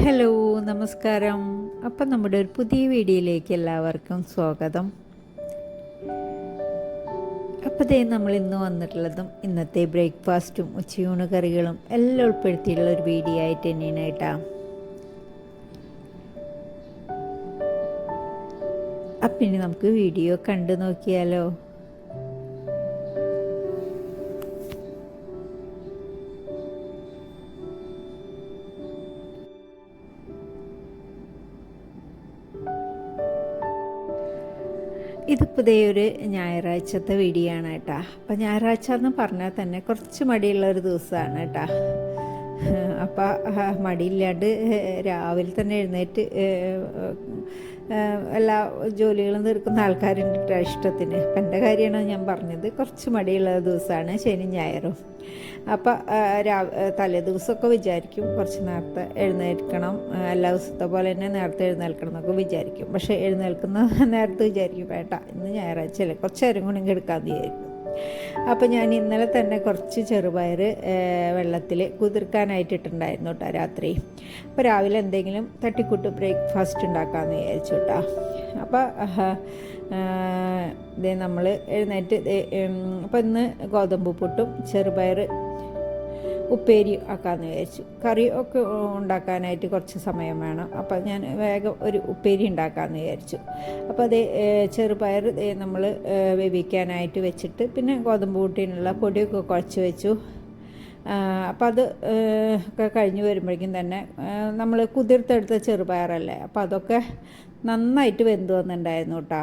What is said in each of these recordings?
Hello നമസ്കാരം. അപ്പം നമ്മുടെ ഒരു പുതിയ വീഡിയോയിലേക്ക് എല്ലാവർക്കും സ്വാഗതം. അപ്പോൾ ദേ നമ്മൾ ഇന്ന് വന്നിട്ടുള്ളതും ഇന്നത്തെ ബ്രേക്ക്ഫാസ്റ്റും ഉച്ചയൂണ് കറികളും എല്ലാം ഉൾപ്പെടുത്തിയിട്ടുള്ള ഒരു വീഡിയോ ആയിട്ട് തന്നെയാണ് കേട്ടോ. അപ്പം ഇനി നമുക്ക് വീഡിയോ കണ്ടു നോക്കിയാലോ? ഇതിപ്പോൾ ഇതേ ഒരു ഞായറാഴ്ചത്തെ വീഡിയോ ആണ് കേട്ടോ. അപ്പം ഞായറാഴ്ച എന്ന് പറഞ്ഞാൽ തന്നെ കുറച്ച് മടിയുള്ള ഒരു ദിവസമാണ് കേട്ടോ. അപ്പം മടിയില്ലാണ്ട് രാവിലെ തന്നെ എഴുന്നേറ്റ് എല്ലാ ജോലികളും തീർക്കുന്ന ആൾക്കാരുണ്ട് ഇഷ്ടത്തിന്. അപ്പം എന്റെ കാര്യമാണ് ഞാൻ പറഞ്ഞത്. കുറച്ച് മടിയുള്ള ദിവസമാണ് ശനി ഞായറും. അപ്പം തലേ ദിവസമൊക്കെ വിചാരിക്കും. കുറച്ച് നേരത്തെ എഴുന്നേൽക്കണം. എല്ലാ ദിവസത്തെ പോലെ തന്നെ നേരത്തെ എഴുന്നേൽക്കണം എന്നൊക്കെ വിചാരിക്കും. പക്ഷേ എഴുന്നേൽക്കുന്ന നേരത്തെ വിചാരിക്കും വേണ്ട ഇന്ന് ഞായറാഴ്ച അല്ലേ കുറച്ച് നേരം കൂടി എടുക്കാമെന്ന് വിചാരിക്കും. അപ്പോൾ ഞാൻ ഇന്നലെ തന്നെ കുറച്ച് ചെറുപയർ വെള്ളത്തിൽ കുതിർക്കാനായിട്ടിട്ടുണ്ടായിരുന്നു കേട്ടോ രാത്രി. അപ്പോൾ രാവിലെ എന്തെങ്കിലും തട്ടിക്കൂട്ട് ബ്രേക്ക്ഫാസ്റ്റ് ഉണ്ടാക്കാമെന്ന് വിചാരിച്ചു കേട്ടോ അപ്പോൾ ഇതേ നമ്മൾ എഴുന്നേറ്റ് അപ്പോൾ ഇന്ന് ഗോതമ്പ് പുട്ടും ചെറുപയർ ഉപ്പേരി ആക്കാമെന്ന് വിചാരിച്ചു. കറി ഒക്കെ ഉണ്ടാക്കാനായിട്ട് കുറച്ച് സമയം വേണം. അപ്പോൾ ഞാൻ വേഗം ഒരു ഉപ്പേരി ഉണ്ടാക്കാമെന്ന് വിചാരിച്ചു. അപ്പോൾ അത് ചെറുപയർ നമ്മൾ വേവിക്കാനായിട്ട് വെച്ചിട്ട് പിന്നെ ഗോതമ്പ് കൂട്ടിനുള്ള പൊടിയൊക്കെ കുഴച്ച് വെച്ചു. അപ്പം അത് ഒക്കെ കഴിഞ്ഞ് വരുമ്പോഴേക്കും തന്നെ നമ്മൾ കുതിർത്തെടുത്ത ചെറുപയറല്ലേ അപ്പോൾ അതൊക്കെ നന്നായിട്ട് വെന്ത് വന്നിട്ടുണ്ടായിരുന്നു കേട്ടോ.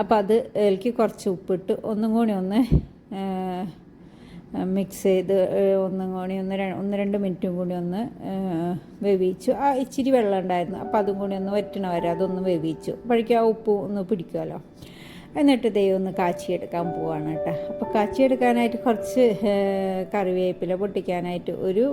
അപ്പം അത് എനിക്ക് കുറച്ച് ഉപ്പിട്ട് ഒന്നും കൂടി ഒന്ന് മിക്സ് ചെയ്ത് ഒന്നും കൂടി ഒന്ന് ഒന്ന് രണ്ട് മിനിറ്റും കൂടി ഒന്ന് വേവിച്ചു. ആ ഇച്ചിരി വെള്ളം ഉണ്ടായിരുന്നു. അപ്പോൾ അതും കൂടി ഒന്ന് വറ്റണ വരെ അതൊന്ന് വേവിച്ചു. അപ്പോഴേക്കും ആ ഉപ്പ് ഒന്ന് പിടിക്കുമല്ലോ എന്നിട്ട് ദൈവം ഒന്ന് കാച്ചിയെടുക്കാൻ പോവാണ് കേട്ടോ. അപ്പോൾ കാച്ചിയെടുക്കാനായിട്ട് കുറച്ച് കറിവേപ്പില പൊട്ടിക്കാനായിട്ട് ഒരു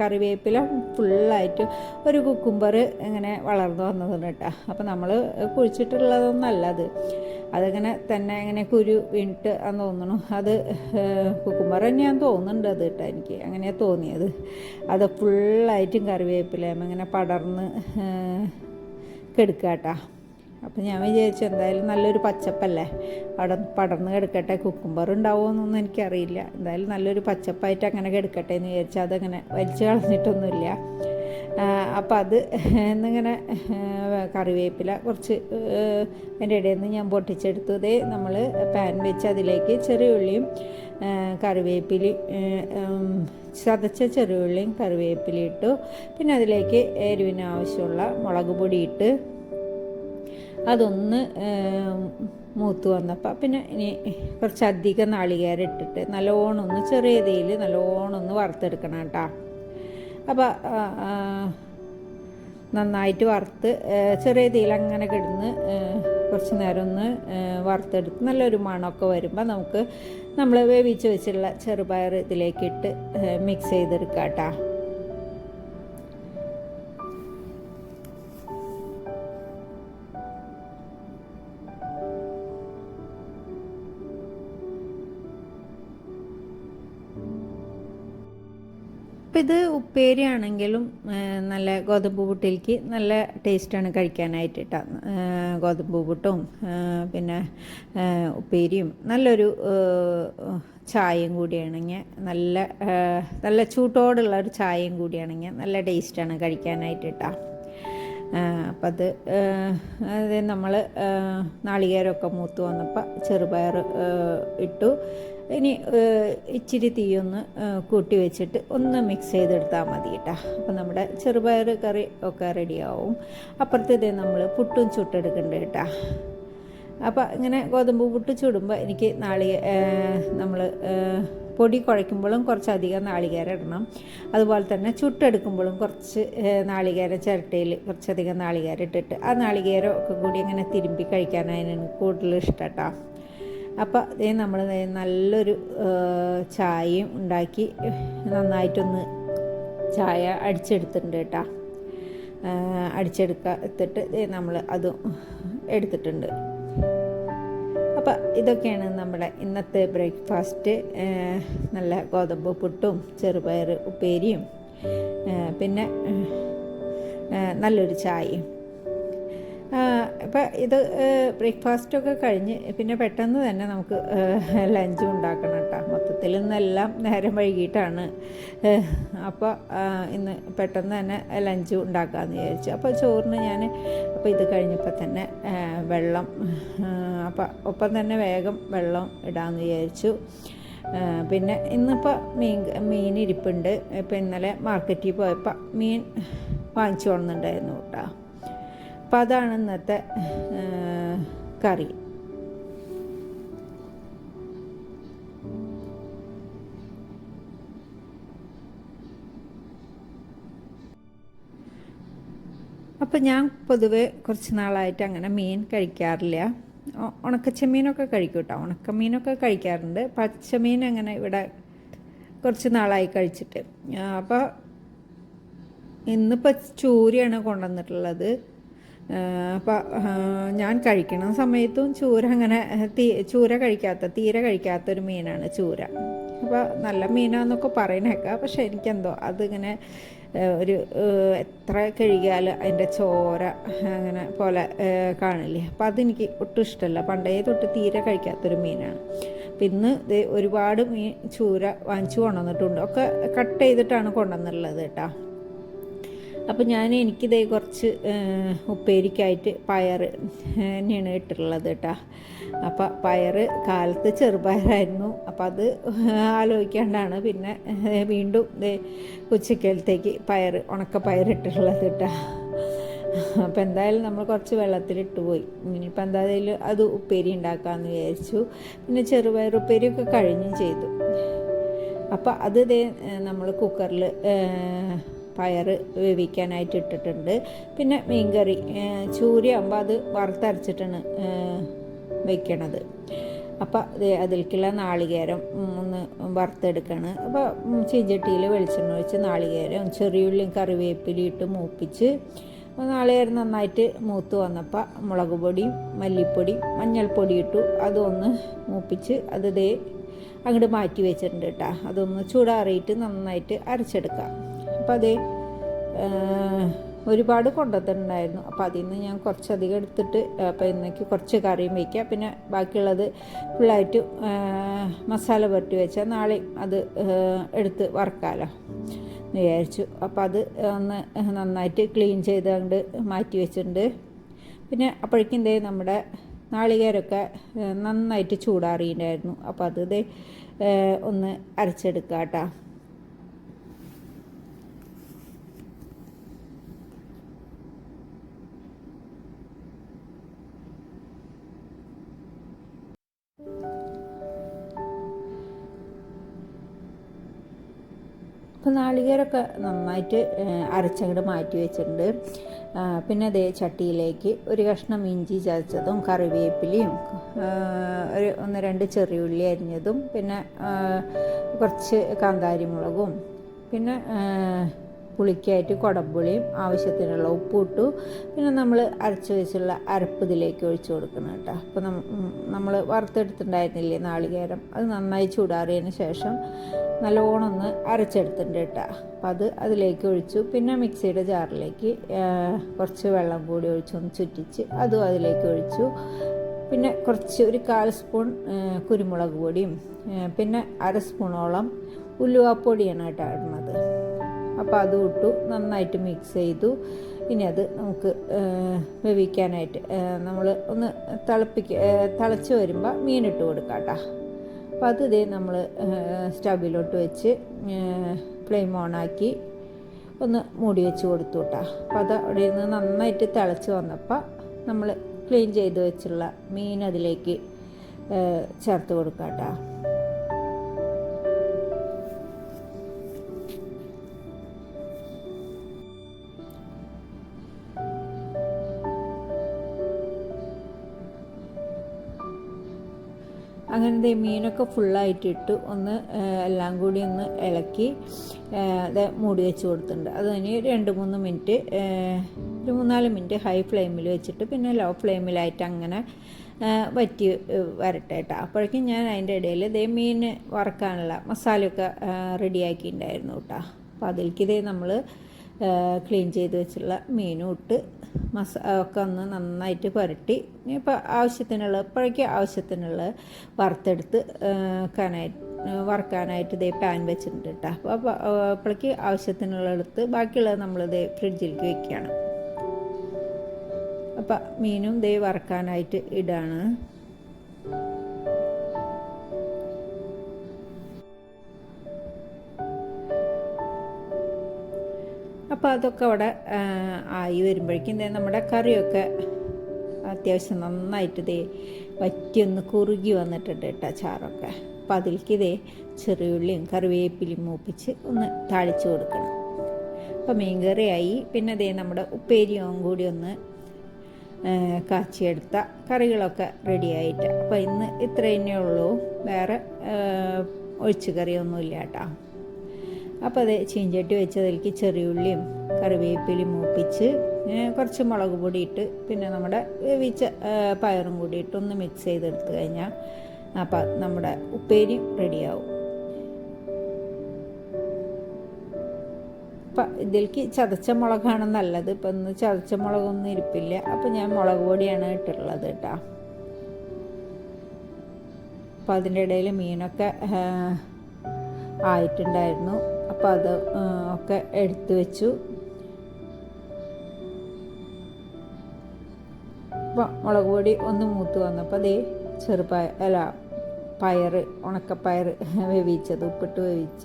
കറിവേപ്പില ഫുള്ളായിട്ട് ഒരു കുക്കുംബർ ഇങ്ങനെ വളർന്നു വന്നതാണ് കേട്ടോ. അപ്പോൾ നമ്മൾ കുഴിച്ചിട്ടുള്ളതൊന്നല്ല അത്. അതങ്ങനെ തന്നെ ഇങ്ങനെ കുരു വീണിട്ട് എന്ന് തോന്നണു. അത് കുക്കുംബർ തന്നെയാണ് തോന്നുന്നുണ്ട് അത് കേട്ടോ എനിക്ക്. അങ്ങനെയാണ് തോന്നിയത്. അത് ഫുള്ളായിട്ടും കറിവേപ്പില ഇങ്ങനെ പടർന്ന് കെടുക്കാട്ടാ. അപ്പം ഞാൻ വിചാരിച്ചു എന്തായാലും നല്ലൊരു പച്ചപ്പല്ലേ? അവിടെ പടർന്ന് കിടക്കട്ടെ കുക്കുംബർ ഉണ്ടാവുമോയെന്നൊന്നും എനിക്കറിയില്ല. എന്തായാലും നല്ലൊരു പച്ചപ്പായിട്ട് അങ്ങനെ കിടക്കട്ടെ എന്ന് വിചാരിച്ചാൽ അതങ്ങനെ വലിച്ചു കളഞ്ഞിട്ടൊന്നുമില്ല. അപ്പം അത് എന്നിങ്ങനെ കറിവേപ്പില കുറച്ച് എന്റെ ഇടയിൽ നിന്ന് ഞാൻ പൊട്ടിച്ചെടുത്തു. ഇതേ നമ്മൾ പാൻ വെച്ച് അതിലേക്ക് ചെറിയ ഉള്ളിയും കറിവേപ്പിലി ചതച്ച ചെറിയുള്ളിയും കറിവേപ്പില ഇട്ടു. പിന്നെ അതിലേക്ക് എരിവിന് ആവശ്യമുള്ള മുളക് പൊടി ഇട്ട് അതൊന്ന് മൂത്ത് വന്നപ്പോൾ പിന്നെ ഇനി കുറച്ച് അധികം നാളികേരം ഇട്ടിട്ട് നല്ലോണം ഒന്ന് ചെറിയ തീയിൽ നല്ലോണം ഒന്ന് വറുത്തെടുക്കണം കേട്ടോ. അപ്പോൾ നന്നായിട്ട് വറുത്ത് ചെറിയ തീയിൽ അങ്ങനെ കിടന്ന് കുറച്ച് നേരം ഒന്ന് വറുത്തെടുത്ത് നല്ലൊരു മണമൊക്കെ വരുമ്പോൾ നമുക്ക് നമ്മൾ വേവിച്ച് വെച്ചുള്ള ചെറുപയർ ഇതിലേക്കിട്ട് മിക്സ് ചെയ്തെടുക്കാം കേട്ടോ. ഇത് ഉപ്പേരിയാണെങ്കിലും നല്ല ഗോതമ്പ് പുട്ടിലേക്ക് നല്ല ടേസ്റ്റാണ് കഴിക്കാനായിട്ട് കേട്ടോ ഗോതമ്പ് പുട്ടും പിന്നെ ഉപ്പേരിയും നല്ലൊരു ചായയും കൂടിയാണെങ്കിൽ നല്ല നല്ല ചൂട്ടോടുള്ള ഒരു ചായയും കൂടിയാണെങ്കിൽ നല്ല ടേസ്റ്റാണ് കഴിക്കാനായിട്ട് കേട്ടോ അപ്പം അത് അത് നമ്മൾ നാളികേരമൊക്കെ മൂത്ത് വന്നപ്പോൾ ചെറുപയർ ഇട്ടു. ഇനി ഇച്ചിരി തീയൊന്ന് കൂട്ടി വെച്ചിട്ട് ഒന്ന് മിക്സ് ചെയ്തെടുത്താൽ മതി കേട്ടോ അപ്പം നമ്മുടെ ചെറുപയർ കറി ഒക്കെ റെഡിയാവും. അപ്പുറത്തേത് നമ്മൾ പുട്ടും ചുട്ടെടുക്കണ്ട കേട്ടോ അപ്പോൾ ഇങ്ങനെ ഗോതമ്പ് പുട്ട് ചുടുമ്പോൾ എനിക്ക് നാളി നമ്മൾ പൊടി കുഴയ്ക്കുമ്പോഴും കുറച്ചധികം നാളികേരം ഇടണം. അതുപോലെ തന്നെ ചുട്ടെടുക്കുമ്പോഴും കുറച്ച് നാളികേരം ചിരട്ടയിൽ കുറച്ചധികം നാളികേരം ഇട്ടിട്ട് ആ നാളികേരം ഒക്കെ കൂടി ഇങ്ങനെ തിരുമ്പി കഴിക്കാനാണ് എനിക്ക് കൂടുതൽ ഇഷ്ടം കേട്ടോ അപ്പോൾ ഇതേ നമ്മൾ നല്ലൊരു ചായയും ഉണ്ടാക്കി നന്നായിട്ടൊന്ന് ചായ അടിച്ചെടുത്തിട്ടുണ്ട് കേട്ടോ. അടിച്ചെടുക്കത്തിട്ട് നമ്മൾ അതും എടുത്തിട്ടുണ്ട്. അപ്പോൾ ഇതൊക്കെയാണ് നമ്മുടെ ഇന്നത്തെ ബ്രേക്ക്ഫാസ്റ്റ്. നല്ല ഗോതമ്പ് പുട്ടും ചെറുപയർ ഉപ്പേരിയും. പിന്നെ നല്ലൊരു ചായയും. അപ്പം ഇത് ബ്രേക്ക്ഫാസ്റ്റൊക്കെ കഴിഞ്ഞ് പിന്നെ പെട്ടെന്ന് തന്നെ നമുക്ക് ലഞ്ചും ഉണ്ടാക്കണം കേട്ടോ മൊത്തത്തിൽ ഇന്നെല്ലാം നേരം വൈകിട്ടാണ്. അപ്പോൾ ഇന്ന് പെട്ടെന്ന് തന്നെ ലഞ്ച് ഉണ്ടാക്കാമെന്ന് വിചാരിച്ചു. അപ്പോൾ ചോറിന് ഞാൻ അപ്പോൾ ഇത് കഴിഞ്ഞപ്പോൾ തന്നെ വെള്ളം അപ്പം ഒപ്പം തന്നെ വേഗം വെള്ളം ഇടാമെന്ന് വിചാരിച്ചു. പിന്നെ ഇന്നിപ്പോൾ മീൻ മീൻ ഇരിപ്പുണ്ട് ഇപ്പം ഇന്നലെ മാർക്കറ്റിൽ പോയപ്പോൾ മീൻ വാങ്ങിച്ചു കൊണ്ടുണ്ടായിരുന്നു കേട്ടോ അപ്പം അതാണ് ഇന്നത്തെ കറി. അപ്പോൾ ഞാൻ പൊതുവെ കുറച്ച് നാളായിട്ട് അങ്ങനെ മീൻ കഴിക്കാറില്ല. ഉണക്കച്ചമീനൊക്കെ കഴിക്കും കേട്ടോ ഉണക്കമീനൊക്കെ കഴിക്കാറുണ്ട്. പച്ചമീൻ അങ്ങനെ ഇവിടെ കുറച്ച് നാളായി കഴിച്ചിട്ട്. അപ്പോൾ ഇന്നിപ്പോൾ ചൂരയാണ് കൊണ്ടുവന്നിട്ടുള്ളത്. അപ്പോൾ ഞാൻ കഴിക്കണ സമയത്തും ചൂര അങ്ങനെ തീ ചൂര കഴിക്കാത്ത തീരെ കഴിക്കാത്തൊരു മീനാണ് ചൂര. അപ്പോൾ നല്ല മീനാന്നൊക്കെ പറയണേക്കാം പക്ഷെ എനിക്കെന്തോ അതിങ്ങനെ ഒരു എത്ര കഴുകിയാൽ അതിന്റെ ചോര അങ്ങനെ പോലെ കാണില്ലേ. അപ്പോൾ അതെനിക്ക് ഒട്ടും ഇഷ്ടമല്ല പണ്ടേ തൊട്ട് തീരെ കഴിക്കാത്തൊരു മീനാണ്. അപ്പം ഇന്ന് ദേ ഒരുപാട് മീൻ ചൂര വാങ്ങിച്ചു കൊണ്ടുവന്നിട്ടുണ്ട്. ഒക്കെ കട്ട് ചെയ്തിട്ടാണ് കൊണ്ടുവന്നിട്ടുള്ളത് കേട്ടോ. അപ്പോൾ ഞാൻ എനിക്കിതേ കുറച്ച് ഉപ്പേരിക്കായിട്ട് പയർ തന്നെയാണ് ഇട്ടിട്ടുള്ളത് കേട്ടോ. അപ്പോൾ പയർ കാലത്ത് ചെറുപയറായിരുന്നു. അപ്പോൾ അത് ആലോചിക്കാണ്ടാണ് പിന്നെ വീണ്ടും ഉച്ചക്കലത്തേക്ക് പയർ ഉണക്ക പയർ ഇട്ടിട്ടുള്ളത് കേട്ടോ. അപ്പം എന്തായാലും നമ്മൾ കുറച്ച് വെള്ളത്തിലിട്ട് പോയി. ഇനിയിപ്പോൾ എന്തായാലും അത് ഉപ്പേരി ഉണ്ടാക്കാമെന്ന് വിചാരിച്ചു. പിന്നെ ചെറുപയർ ഉപ്പേരിയൊക്കെ കഴിഞ്ഞും ചെയ്തു. അപ്പോൾ അത് നമ്മൾ കുക്കറിൽ പയർ വേവിക്കാനായിട്ട് ഇട്ടിട്ടുണ്ട്. പിന്നെ മീൻകറി ചൂരയാകുമ്പോൾ അത് വറുത്തരച്ചിട്ടാണ് വയ്ക്കണത് അപ്പോൾ അതിലേക്കുള്ള നാളികേരം ഒന്ന് വറുത്തെടുക്കണം. അപ്പോൾ ചീഞ്ചട്ടിയിൽ വെളിച്ചെണ്ണ ഒഴിച്ച് നാളികേരം ചെറിയുള്ളിയും കറിവേപ്പിലയും ഇട്ട് മൂപ്പിച്ച് നാളികേരം നന്നായിട്ട് മൂത്ത് വന്നപ്പോൾ മുളക് പൊടിയും മല്ലിപ്പൊടിയും മഞ്ഞൾപ്പൊടി ഇട്ടു. അതൊന്ന് മൂപ്പിച്ച് അത് ദേ അങ്ങോട്ട് മാറ്റി വെച്ചിട്ടുണ്ട് കേട്ടോ അതൊന്ന് ചൂടാറിയിട്ട് നന്നായിട്ട് അരച്ചെടുക്കാം. അപ്പം അതേ ഒരുപാട് കൊണ്ടുവന്നിട്ടുണ്ടായിരുന്നു. അപ്പോൾ അതിൽ നിന്ന് ഞാൻ കുറച്ചധികം എടുത്തിട്ട് അപ്പോൾ ഇന്നേക്ക് കുറച്ച് കറിയും വയ്ക്കുക പിന്നെ ബാക്കിയുള്ളത് ഫുള്ളായിട്ട് മസാല പുരട്ടി വെച്ചാൽ നാളെ അത് എടുത്ത് വറക്കാമല്ലോ എന്ന് വിചാരിച്ചു. അപ്പോൾ അത് ഒന്ന് നന്നായിട്ട് ക്ലീൻ ചെയ്ത് കൊണ്ട് മാറ്റി വെച്ചിട്ടുണ്ട്. പിന്നെ അപ്പോഴേക്കും ദേ നമ്മുടെ നാളികേരൊക്കെ നന്നായിട്ട് ചൂടാറിയിട്ടുണ്ടായിരുന്നു. അപ്പോൾ അത് ദേ ഒന്ന് അരച്ചെടുക്കാം കേട്ടോ അപ്പോൾ നാളികേരമൊക്കെ നന്നായിട്ട് അരച്ചങ്ങോട്ട് മാറ്റി വെച്ചിട്ടുണ്ട്. പിന്നെ അതേ ചട്ടിയിലേക്ക് ഒരു കഷ്ണം ഇഞ്ചി ചതച്ചതും കറിവേപ്പിലയും ഒരു ഒന്ന് രണ്ട് ചെറിയുള്ളി അരിഞ്ഞതും പിന്നെ കുറച്ച് കാന്താരി മുളകും പിന്നെ പുളിക്കായിട്ട് കുടമ്പുളിയും ആവശ്യത്തിനുള്ള ഉപ്പ് ഇട്ടു. പിന്നെ നമ്മൾ അരച്ച് വെച്ചുള്ള അരപ്പ് ഇതിലേക്ക് ഒഴിച്ചു കൊടുക്കണം കേട്ടോ. അപ്പോൾ നമ്മൾ വറുത്തെടുത്തിട്ടുണ്ടായിരുന്നില്ലേ നാളികേരം? അത് നന്നായി ചൂടാറിയതിന് ശേഷം നല്ലോണം ഒന്ന് അരച്ചെടുത്തിട്ടുണ്ട് കേട്ടോ. അപ്പം അത് അതിലേക്ക് ഒഴിച്ചു. പിന്നെ മിക്സിയുടെ ജാറിലേക്ക് കുറച്ച് വെള്ളം കൂടി ഒഴിച്ചൊന്ന് ചുറ്റിച്ച് അതും അതിലേക്ക് ഒഴിച്ചു. പിന്നെ കുറച്ച് ഒരു കാൽ സ്പൂൺ കുരുമുളക് പൊടിയും പിന്നെ അര സ്പൂണോളം ഉലുവാപ്പൊടിയാണ് കേട്ടോ ഇടുന്നത്. അപ്പോൾ അതും ഇട്ടു നന്നായിട്ട് മിക്സ് ചെയ്തു. ഇനി അത് നമുക്ക് വേവിക്കാനായിട്ട് നമ്മൾ ഒന്ന് തിളപ്പിക്ക തിളച്ച് വരുമ്പോൾ മീനിട്ട് കൊടുക്കാം കേട്ടോ. അപ്പോൾ അത് ഇതേ നമ്മൾ സ്റ്റവിലോട്ട് വെച്ച് ഫ്ലെയിം ഓണാക്കി ഒന്ന് മൂടി വെച്ച് കൊടുത്തു കേട്ടോ അപ്പോൾ അത് അവിടെ നിന്ന് നന്നായിട്ട് തിളച്ച് വന്നപ്പോൾ നമ്മൾ ക്ലീൻ ചെയ്ത് വെച്ചുള്ള മീൻ അതിലേക്ക് ചേർത്ത് കൊടുക്കാം കേട്ടോ അങ്ങനെ ദേ മീനൊക്കെ ഫുള്ളായിട്ട് ഇട്ട് ഒന്ന് എല്ലാം കൂടി ഒന്ന് ഇളക്കി അത് മൂടി വെച്ച് കൊടുത്തിട്ടുണ്ട്. അത് കഴിഞ്ഞ് രണ്ട് മൂന്ന് മിനിറ്റ് ഒരു മൂന്നാൽ മിനിറ്റ് ഹൈ ഫ്ലെയിമിൽ വെച്ചിട്ട് പിന്നെ ലോ ഫ്ലെയിമിലായിട്ട് അങ്ങനെ വറ്റി വരട്ടെ കേട്ടോ. അപ്പോഴേക്കും ഞാൻ അതിന്റെ ഇടയിൽ ഇതേ മീൻ വറക്കാനുള്ള മസാലയൊക്കെ റെഡിയാക്കിയിട്ടുണ്ടായിരുന്നു കേട്ടോ. അപ്പോൾ അതിലേക്ക് ഇതേ നമ്മൾ ക്ലീൻ ചെയ്ത് വെച്ചുള്ള മീനും ഇട്ട് മസ ഒക്കെ ഒന്ന് നന്നായിട്ട് പുരട്ടി. ഇപ്പോൾ ആവശ്യത്തിനുള്ള ഇപ്പോഴേക്ക് ആവശ്യത്തിനുള്ള വറുത്തെടുത്ത് കാനായിട്ട് വറുക്കാനായിട്ട് ഇതേ പാൻ വെച്ചിട്ടുണ്ട് കേട്ടോ അപ്പോൾ അപ്പോഴേക്ക് ആവശ്യത്തിനുള്ള എടുത്ത് ബാക്കിയുള്ളത് നമ്മളിത് ഫ്രിഡ്ജിലേക്ക് വെക്കുകയാണ് അപ്പം മീനും ഇതേ വറുക്കാനായിട്ട് ഇടാണ്. അപ്പോൾ അതൊക്കെ അവിടെ ആയി വരുമ്പോഴേക്കും നമ്മുടെ കറിയൊക്കെ അത്യാവശ്യം നന്നായിട്ട് ഇതേ വറ്റിയൊന്ന് കുറുകി വന്നിട്ടുണ്ട് കേട്ടോ ചാറൊക്കെ. അപ്പം അതിലേക്ക് ഇതേ ചെറിയുള്ളിയും കറിവേപ്പിലും മൂപ്പിച്ച് ഒന്ന് താളിച്ച് കൊടുക്കണം. അപ്പോൾ മീൻകറിയായി പിന്നെ അതേ നമ്മുടെ ഉപ്പേരിയും കൂടി ഒന്ന് കാച്ചിയെടുത്ത കറികളൊക്കെ റെഡി ആയിട്ട്. അപ്പോൾ ഇന്ന് ഇത്ര തന്നെ ഉള്ളൂ. വേറെ ഒഴിച്ചു കറിയൊന്നുമില്ല കേട്ടോ. അപ്പോൾ അത് ചീഞ്ചട്ടി വെച്ചതിലേക്ക് ചെറിയുള്ളിയും കറിവേപ്പിലയും മൂപ്പിച്ച് കുറച്ച് മുളക് പൊടി ഇട്ട് പിന്നെ നമ്മുടെ വേവിച്ച പയറും കൂടി ഇട്ട് ഒന്ന് മിക്സ് ചെയ്തെടുത്ത് കഴിഞ്ഞാൽ അപ്പം നമ്മുടെ ഉപ്പേരി റെഡിയാവും അപ്പം ഇതിലേക്ക് ചതച്ച മുളകാണ് നല്ലത്. ഇപ്പം ഇന്ന് ചതച്ച മുളകൊന്നും ഇരിപ്പില്ല. അപ്പം ഞാൻ മുളക് പൊടിയാണ് ഇട്ടുള്ളത് കേട്ടോ. അപ്പം അതിന്റെ ഇടയിൽ മീനൊക്കെ ആയിട്ടുണ്ടായിരുന്നു. അപ്പോൾ അത് ഒക്കെ എടുത്തു വെച്ചു. മുളക് പൊടി ഒന്ന് മൂത്ത് വന്നപ്പോൾ അതേ ചെറുപയർ അല്ല പയർ ഉണക്കപ്പയർ വേവിച്ചത് ഉപ്പിട്ട് വേവിച്ച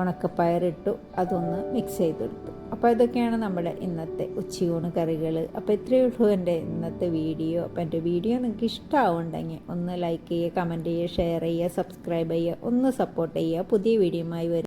ഉണക്കപ്പയറിട്ടു അതൊന്ന് മിക്സ് ചെയ്തെടുത്തു. അപ്പോൾ ഇതൊക്കെയാണ് നമ്മുടെ ഇന്നത്തെ ഉച്ചയൂണ് കറികൾ അപ്പോൾ ഇത്രയേ ഉള്ളൂ എന്റെ ഇന്നത്തെ വീഡിയോ. അപ്പോൾ എന്റെ വീഡിയോ നിങ്ങൾക്ക് ഇഷ്ടമാവുണ്ടെങ്കിൽ ഒന്ന് ലൈക്ക് ചെയ്യുക കമന്റ് ചെയ്യുക ഷെയർ ചെയ്യുക സബ്സ്ക്രൈബ് ചെയ്യുക ഒന്ന് സപ്പോർട്ട് ചെയ്യുക. പുതിയ വീഡിയോയുമായി വരും.